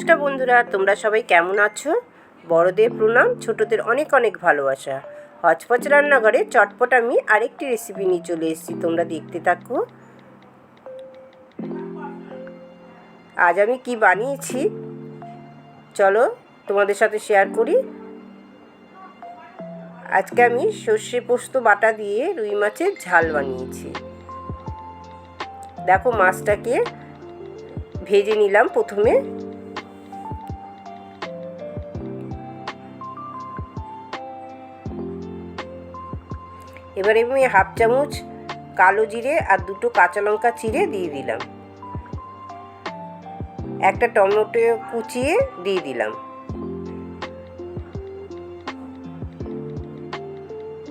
নমস্কার বন্ধুরা, তোমরা সবাই কেমন আছো? বড়দের প্রণাম, ছোটদের অনেক অনেক ভালোবাসা। হচপচ রান্নাঘরে চটপট আমি আরেকটি রেসিপি নিয়ে চলে এসেছি, তোমরা দেখতে থাকো। আজ আমি কি বানিয়েছি? চলো তোমাদের সাথে শেয়ার করি। আজকে আমি সর্ষে পোস্ত বাটা দিয়ে রুই মাছের ঝাল বানিয়েছি। দেখো মাছটাকে ভেজে নিলাম প্রথমে। এবারে আমি হাফ চামচ কালো জিরে আর দুটো কাঁচা লঙ্কা চিড়ে দিয়ে দিলাম। একটা টমেটো কুচিয়ে দিয়ে দিলাম।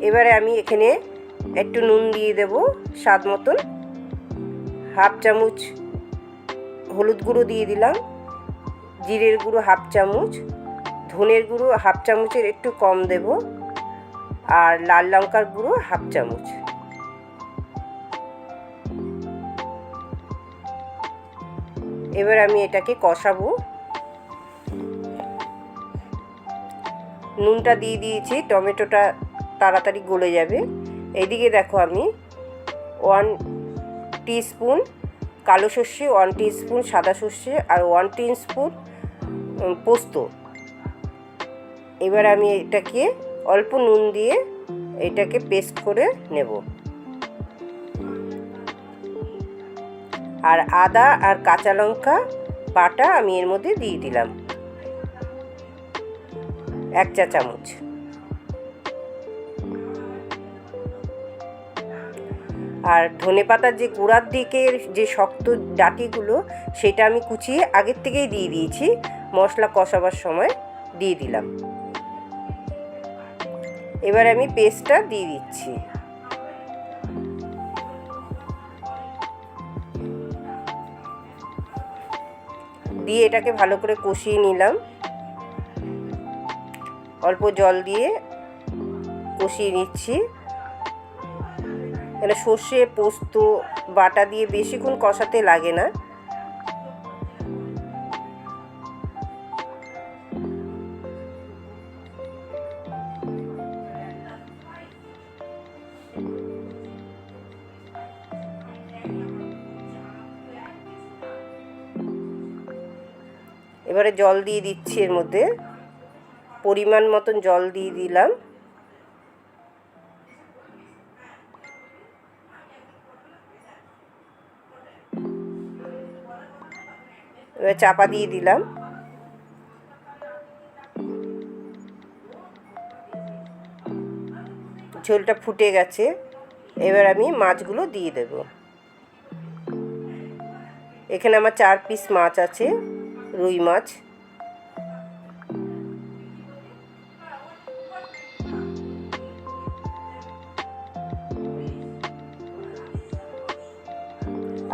এবারে আমি এখানে একটু নুন দিয়ে দেব স্বাদ মতন। হাফ চামচ হলুদ গুঁড়ো দিয়ে দিলাম। জিরের গুঁড়ো হাফ চামচ। ধনের গুঁড়ো হাফ চামচের একটু কম দেব। আর লাল লঙ্কার গুঁড়ো হাফ চামচ। এবার আমি এটাকে কষাবো। নুনটা দিয়ে দিয়েছি, টমেটোটা তাড়াতাড়ি গলে যাবে। এদিকে দেখো আমি ওয়ান স্পুন কালো সর্ষে, ওয়ান স্পুন সাদা সর্ষে আর ওয়ান স্পুন পোস্ত। এবার আমি এটাকে অল্প নুন দিয়ে এটাকে পেস্ট করে নেব। আর আদা আর কাঁচা লঙ্কা বাটা আমি এর মধ্যে দিয়ে দিলাম। এক চা চামচ। আর ধনে পাতার যে গোড়ার দিকের যে শক্ত ডাটিগুলো, সেটা আমি কুচিয়ে আগের থেকেই দিয়ে দিয়েছি। মশলা কষাবার সময় দিয়ে দিলাম। এবার আমি পেস্টটা দিয়ে দিচ্ছি। দিয়ে এটাকে ভালো করে কষিয়ে নিলাম। অল্প জল দিয়ে কষিয়ে নিচ্ছি। এখানে সর্ষে, পোস্ত, বাটা দিয়ে বেশিক্ষণ কষাতে লাগে না। এবারে জল দিয়ে দিচ্ছি এর মধ্যে। পরিমাণ মতন জল দিয়ে দিলাম। এবার চাপা দিয়ে দিলাম। ঝোলটা ফুটে গেছে। এবার আমি মাছগুলো দিয়ে দেব। এখানে আমার চার পিস মাছ আছে, রুই মাছ।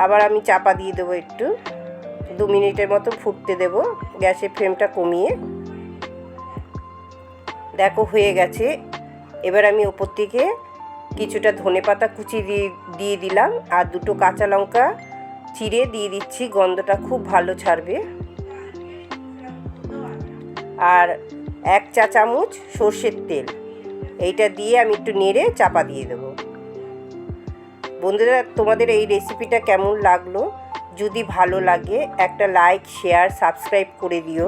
আবার আমি চাপা দিয়ে দেবো একটু, দু মিনিটের মতো ফুটতে দেব, গ্যাসের ফ্লেমটা কমিয়ে। দেখো হয়ে গেছে, এবার আমি ওপর থেকে কিছুটা ধনে পাতা কুচি দিয়ে দিয়ে দিলাম, আর দুটো কাঁচা লঙ্কা চিড়ে দিয়ে দিচ্ছি, গন্ধটা খুব ভালো ছাড়বে। আর এক চা চামচ সর্ষের তেল, এইটা দিয়ে আমি একটু নেড়ে চাপা দিয়ে দেবো। বন্ধুরা, তোমাদের এই রেসিপিটা কেমন লাগল? যদি ভালো লাগে, একটা লাইক শেয়ার সাবস্ক্রাইব করে দিও।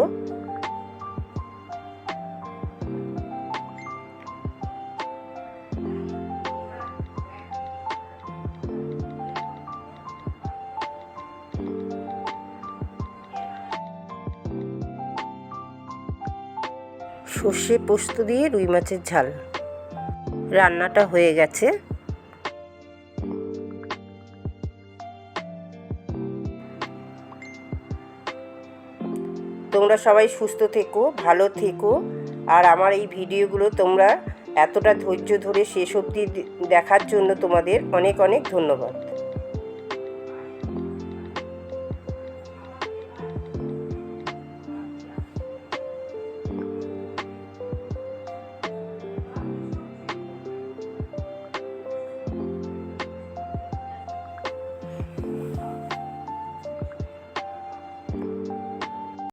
সর্ষে পোস্ত দিয়ে রুই মাছের ঝাল। রান্নাটা হয়ে গেছে। তোমরা সবাই সুস্থ থেকো, ভালো থেকো। আর আমার এই ভিডিওগুলো তোমরা এতটা ধৈর্য ধরে শেষ অবধি দেখার জন্য তোমাদের অনেক অনেক ধন্যবাদ।